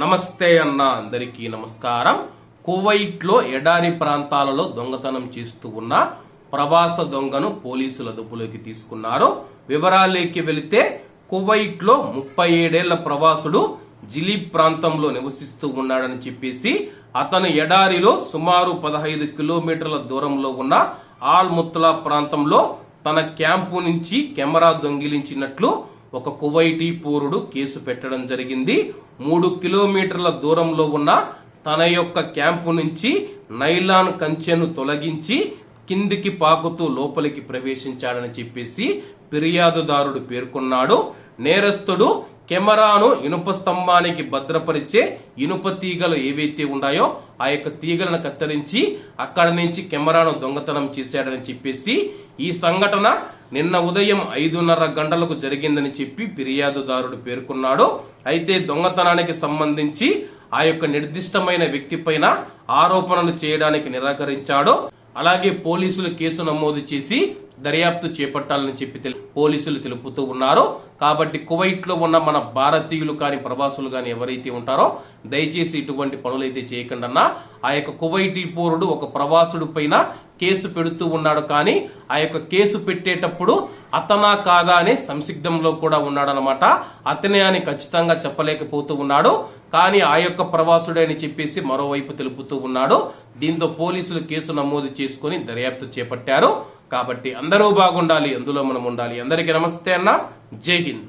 నమస్తే అన్న అందరికీ నమస్కారం. కువైట్లో ఎడారి ప్రాంతాలలో దొంగతనం చేస్తూ ఉన్న ప్రవాస దొంగను పోలీసులు అదుపులోకి తీసుకున్నారు. వివరాలేకి వెళితే కువైట్లో ముప్పై ఏడేళ్ళ ప్రవాసుడు జిలీబ్ ప్రాంతంలో నివసిస్తూ ఉన్నాడని చెప్పేసి అతను ఎడారిలో సుమారు పదహైదు కిలోమీటర్ల దూరంలో ఉన్న ఆల్ ముత్తలా ప్రాంతంలో తన క్యాంపు నుంచి కెమెరా దొంగిలించినట్లు ఒక కువైటీ పూరుడు కేసు పెట్టడం జరిగింది. మూడు కిలోమీటర్ల దూరంలో ఉన్న తన యొక్క క్యాంపు నుంచి నైలాన్ కంచెను తొలగించి కిందికి పాకుతూ లోపలికి ప్రవేశించాడని చెప్పేసి ఫిర్యాదుదారుడు పేర్కొన్నాడు. నేరస్తుడు కెమెరాను ఇనుప స్తంభానికి భద్రపరిచే ఇనుప తీగలు ఏవైతే ఉన్నాయో ఆ యొక్క తీగలను కత్తిరించి అక్కడ నుంచి కెమెరాను దొంగతనం చేశాడని చెప్పేసి ఈ సంఘటన నిన్న ఉదయం ఐదున్నర గంటలకు జరిగిందని చెప్పి ఫిర్యాదుదారుడు పేర్కొన్నాడు. అయితే దొంగతనానికి సంబంధించి ఆ యొక్క నిర్దిష్టమైన వ్యక్తి పైన ఆరోపణలు చేయడానికి నిరాకరించాడు. అలాగే పోలీసులు కేసు నమోదు చేసి దర్యాప్తు చేపట్టాలని చెప్పి తెలు- పోలీసులు తెలుపుతూ ఉన్నారు. కాబట్టి కువైట్లో ఉన్న మన భారతీయులు కాని ప్రవాసులు కాని ఎవరైతే ఉంటారో దయచేసి ఇటువంటి పనులైతే చేయకుండా ఆ యొక్క కువైటీ పౌరుడు ఒక ప్రవాసుడు పైన కేసు పెడుతూ ఉన్నాడు కానీ ఆ యొక్క కేసు పెట్టేటప్పుడు అతనా కాదా అనే సంసిగ్ధంలో కూడా ఉన్నాడనమాట అతనే అని ఖచ్చితంగా చెప్పలేకపోతూ ఉన్నాడు. కానీ ఆ యొక్క ప్రవాసుడే అని చెప్పేసి మరోవైపు తెలుపుతూ ఉన్నాడు. దీంతో పోలీసులు కేసు నమోదు చేసుకుని దర్యాప్తు చేపట్టారు. కాబట్టి అందరూ బాగుండాలి అందులో మనం ఉండాలి. అందరికీ నమస్తే అన్న. జై హింద్.